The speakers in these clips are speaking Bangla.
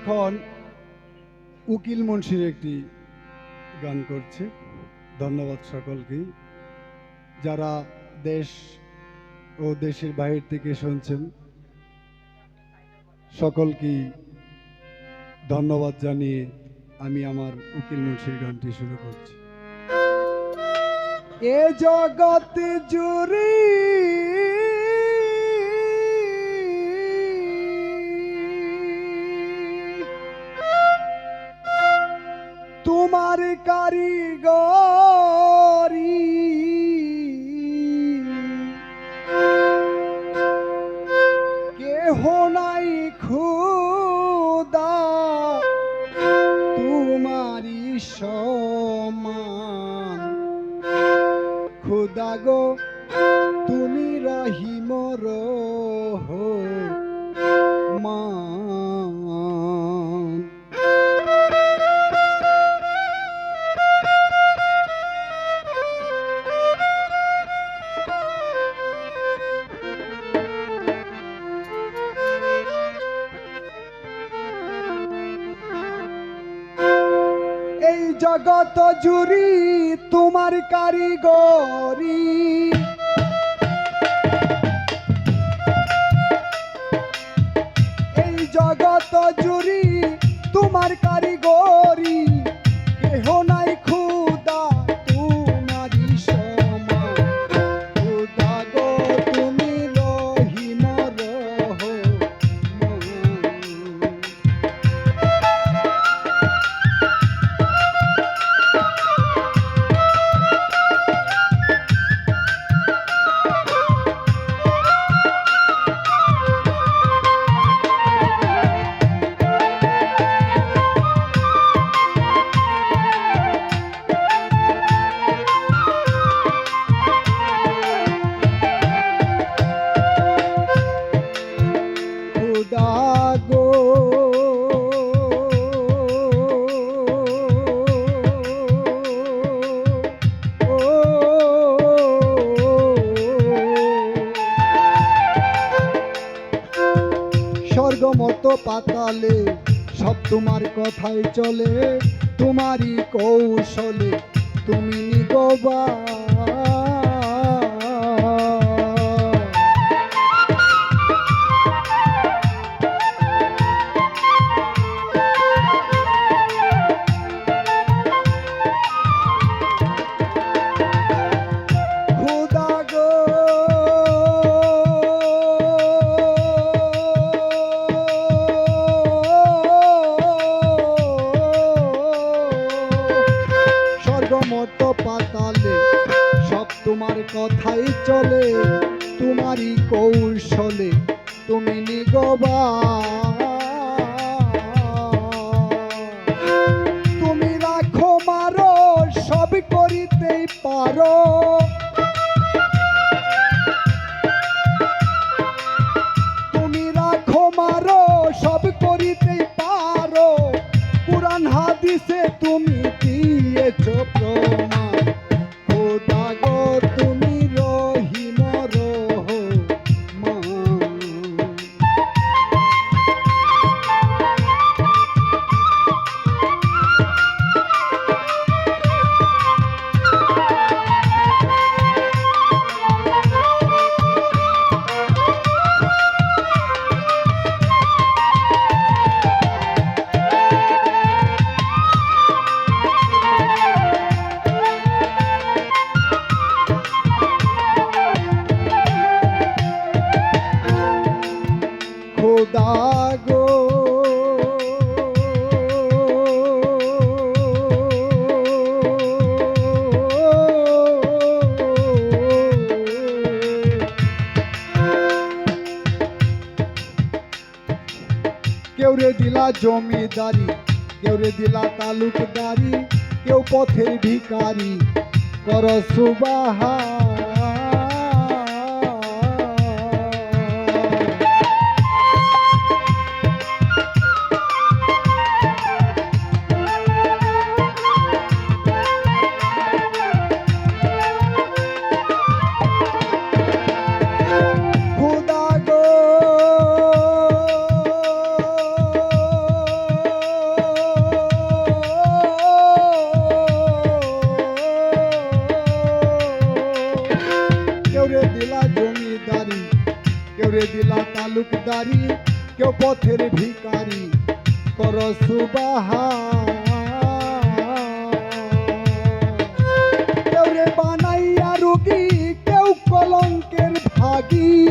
এখন উকিল মুন্সির একটি গান করছে। ধন্যবাদ সকলকেই যারা দেশ ও দেশের বাইরে থেকে শুনছেন, সকলকেই ধন্যবাদ জানিয়ে আমি আমার উকিল মুন্সির গানটি শুরু করছি। এ জগৎ জুড়ি কারিগরি। কেহ নাই খুদা তোমারি সমান। খুদা গো। জগত জুড়ি তোমার কারিগরি। এই জগত জুড়ি তোমার কারিগরি। পাতালে সব তোমার কথাই চলে তোমারই কৌশলে। তুমি নিগবা কথাই চলে তোমারই কৌশলে তুমি নিগবা। তুমি রাখো মারো সব করিতেই পারো। খোদা গো। কেউ রে দিলা জমিদারি, কেউ রে দিলা তালুকদারি, কেউ পথের ভিকারি কর সুবাহা। দারি কেউ পথের ভিকারি কর সুবাহা। কেউ রে বানাইয়া রুগী কেউ কলঙ্কের ভাগী।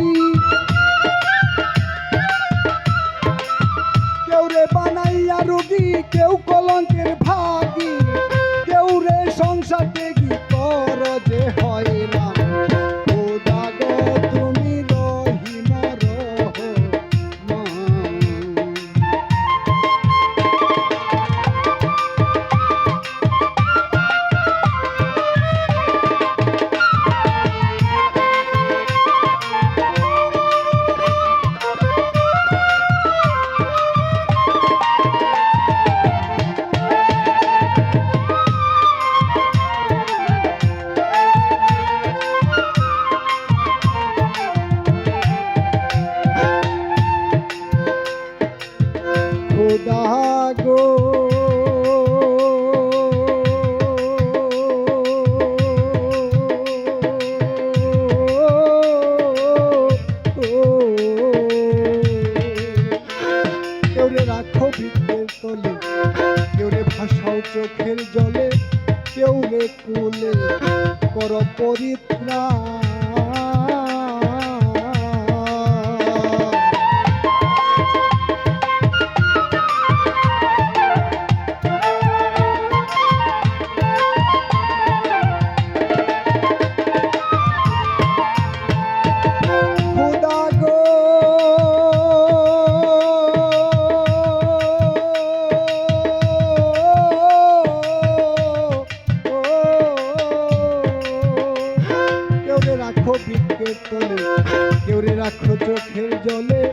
রাখো চোখের জলে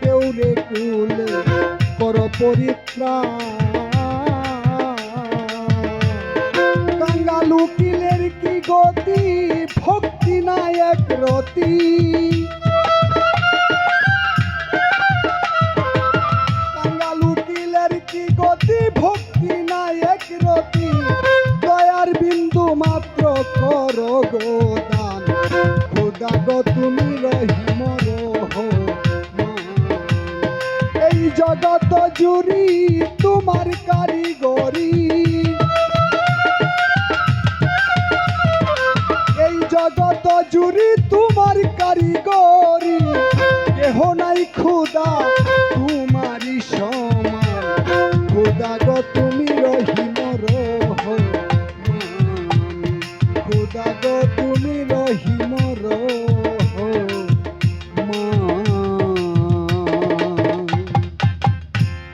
কেউ রে কুলে কর পরিত্রাণ। কাঙ্গালু কিলের কি গতি? ভক্তি নায়ক রতি। জগত জুড়ি তোমার কারিগরি। এই জগত জুড়ি তোমার কারিগরি। কেহ নাই খুদা